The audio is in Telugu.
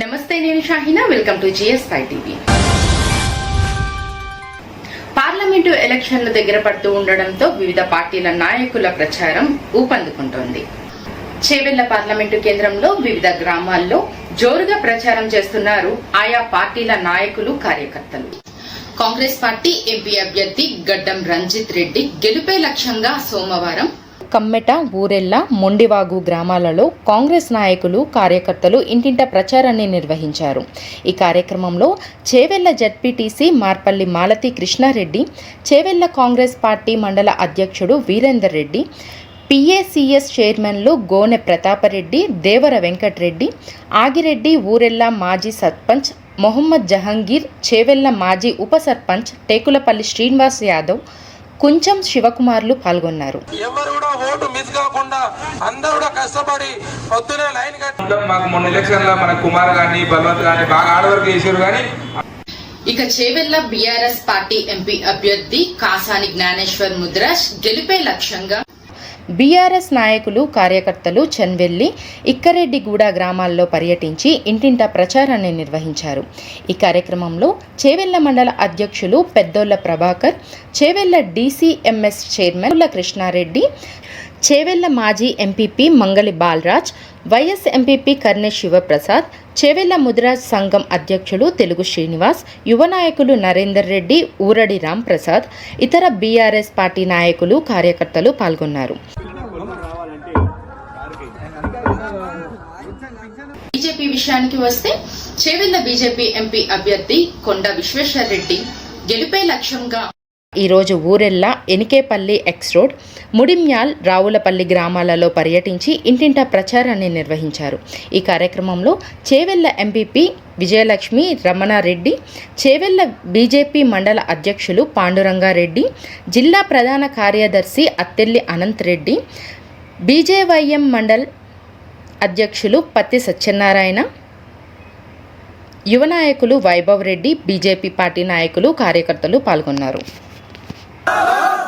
నమస్తే నేను Shahina. Welcome to GS five TV. Parliament ఎలక్షన్లు దగ్గర పడుతూ ఉండడంతో వివిధ పార్టీల నాయకుల ప్రచారం ఊపందుకుంటోంది. చేవెళ్ళ పార్లమెంటు కేంద్రంలో వివిధ గ్రామాల్లో జోరుగా ప్రచారం చేస్తున్నారు ఆయా పార్టీల నాయకులు కార్యకర్తలు. కాంగ్రెస్ పార్టీ ఎంపీ అభ్యర్థి గడ్డం రంజిత్ రెడ్డి గెలుపే లక్ష్యంగా సోమవారం కమ్మెట ఊరెల్ల మొండివాగు గ్రామాలలో కాంగ్రెస్ నాయకులు కార్యకర్తలు ఇంటింట ప్రచారాన్ని నిర్వహించారు. ఈ కార్యక్రమంలో చేవెళ్ళ జడ్పీటీసీ మార్పల్లి మాలతి కృష్ణారెడ్డి చేవెళ్ళ కాంగ్రెస్ పార్టీ మండల అధ్యక్షుడు వీరేందర్ రెడ్డి పిఏసిఎస్ చైర్మన్లు గోనె ప్రతాపరెడ్డి దేవర వెంకట్రెడ్డి ఆగిరెడ్డి ఊరెల్ల మాజీ సర్పంచ్ మొహమ్మద్ జహంగీర్ చేవెళ్ళ మాజీ ఉప సర్పంచ్ టేకులపల్లి శ్రీనివాస్ యాదవ్ కుంచం శివకుమార్లు పాల్గొన్నారు. ఎవరు కూడా ఓటు మిస్ కాకుండా అందరూ కూడా కష్టపడి పొద్దునే లైన్ కట్టి మొత్తం మాకు మొన్న ఎలక్షన్లో మన కుమార్ గాని బలవంత్ గాని బాగా ఆడవర్క్ చేసారు కానీ ఇక చేవెళ్ళ బీఆర్ఎస్ పార్టీ ఎంపీ అభ్యర్థి కాసాని జ్ఞానేశ్వర్ ముద్రాజ్ గెలిపే లక్ష్యంగా బీఆర్ఎస్ నాయకులు కార్యకర్తలు చెన్వెల్లి ఇక్కరెడ్డిగూడ గ్రామాల్లో పర్యటించి ఇంటింటా ప్రచారాన్ని నిర్వహించారు. ఈ కార్యక్రమంలో చేవెళ్ళ మండల అధ్యక్షులు పెద్దోళ్ళ ప్రభాకర్ చేవెళ్ళ డీసీఎంఎస్ చైర్మన్ కృష్ణారెడ్డి చేవెళ్ళ మాజీ MPP Mangali Balraj vice MPP Karne Shivaprasad Chevella Mudiraj సంఘం అధ్యక్షులు తెలుగు శ్రీనివాస్ యువ నాయకులు నరేందర్ రెడ్డి ఊరడి రామ్ ప్రసాద్ ఇతర బీఆర్ఎస్ పార్టీ నాయకులు కార్యకర్తలు పాల్గొన్నారు. బీజేపీ విషయానికి వస్తే చేవెళ్ళ బీజేపీ ఎంపీ అభ్యర్థి కొండ విశ్వేశ్వర్ రెడ్డి గెలుపే లక్ష్యంగా ఈరోజు ఊరెల్లా ఎనికేపల్లి ఎక్స్ రోడ్ ముడిమ్యాల్ రావులపల్లి గ్రామాలలో పర్యటించి ఇంటింటా ప్రచారాన్ని నిర్వహించారు. ఈ కార్యక్రమంలో చేవెళ్ళ ఎంపీపీ విజయలక్ష్మి రమణారెడ్డి చేవెళ్ళ బీజేపీ మండల అధ్యక్షులు పాండురంగారెడ్డి జిల్లా ప్రధాన కార్యదర్శి అత్తెల్లి అనంత్ రెడ్డి బీజేవైఎం మండల్ అధ్యక్షులు పత్తి సత్యనారాయణ యువ నాయకులు వైభవ్ రెడ్డి బీజేపీ పార్టీ నాయకులు కార్యకర్తలు పాల్గొన్నారు. ¡Ah!